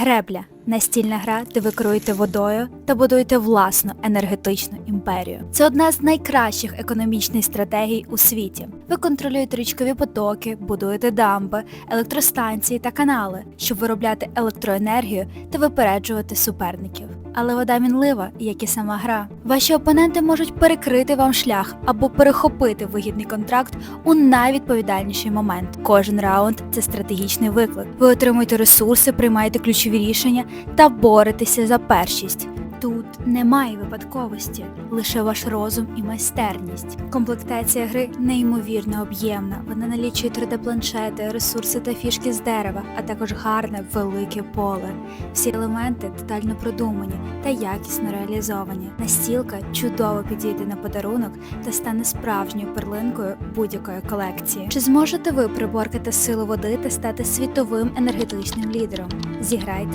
Гребля настільна гра, де ви керуєте водою та будуєте власну енергетичну імперію. Це одна з найкращих економічних стратегій у світі. Ви контролюєте річкові потоки, будуєте дамби, електростанції та канали, щоб виробляти електроенергію та випереджувати суперників. Але вода мінлива, як і сама гра. Ваші опоненти можуть перекрити вам шлях або перехопити вигідний контракт у найвідповідальніший момент. Кожен раунд це стратегічний виклик. Ви отримуєте ресурси, приймаєте ключові рішення та боретеся за першість. Тут немає випадковості, лише ваш розум і майстерність. Комплектація гри неймовірно об'ємна. Вона налічує 3D-планшети, ресурси та фішки з дерева, а також гарне велике поле. Всі елементи детально продумані та якісно реалізовані. Настілка чудово підійде на подарунок та стане справжньою перлинкою будь-якої колекції. Чи зможете ви приборкати силу води та стати світовим енергетичним лідером? Зіграйте